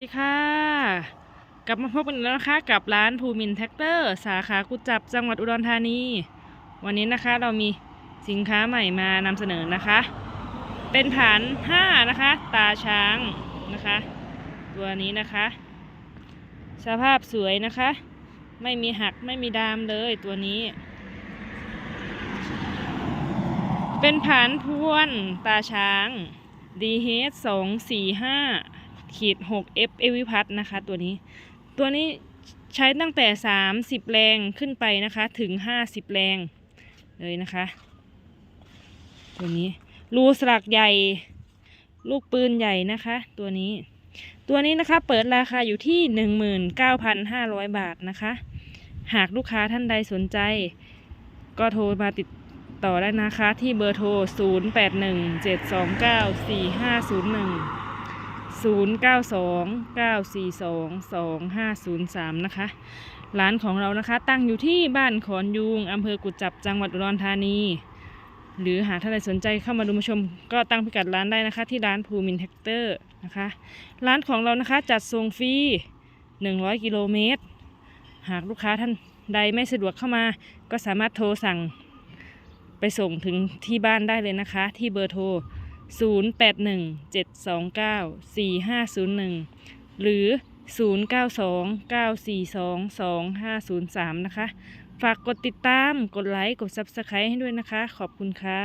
สวัสดีค่ะ กลับมาพบกันอีกแล้วนะคะกับร้านภูมินแท็กเตอร์ สาขากุจับจังหวัดอุดรธานี วันนี้นะคะเรามีสินค้าใหม่มานำเสนอนะคะ เป็นฐาน5นะคะ ตาช้างนะคะ ตัวนี้นะคะ สภาพสวยนะคะ ไม่มีหักไม่มีดามเลยตัวนี้ เป็นผานพวนตาช้าง DH สองสี่ห้า ขีดหก F เอวิพัทนะคะ ตัวนี้ ตัวนี้ใช้ตั้งแต่สามิบแรงขึ้นไปนะคะ ถึงห้าสิบแรงเลยนะคะ ตัวนี้ รูสลักใหญ่ ลูกปืนใหญ่นะคะ ตัวนี้ ตัวนี้นะคะเปิดราคาอยู่ที่หนึ่งมืเก้าพัห้าร้อยบาทนะคะ หากลูกค้าท่านใดสนใจ ก็โทรมาติดต่อได้นะคะที่เบอร์โทร 0817294501 0929422503 นะคะ ร้านของเรานะคะ ตั้งอยู่ที่บ้านขอนยูงอำเภอกุจจับจังหวัดอุดรธานี หรือหากท่านใดสนใจเข้ามาดูมาชม ก็ตั้งพิกัดร้านได้นะคะ ที่ร้านภูมินแท็กเตอร์นะคะ ร้านของเรานะคะจัดส่งฟรี 100 กิโลเมตร หากลูกค้าท่านใดไม่สะดวกเข้ามา ก็สามารถโทรสั่งไปส่งถึงที่บ้านได้เลยนะคะ ที่เบอร์โทร 0817294501 หรือ 0929422503 นะคะ ฝากกดติดตาม กดไลค์ กด Subscribe ให้ด้วยนะคะ ขอบคุณค่ะ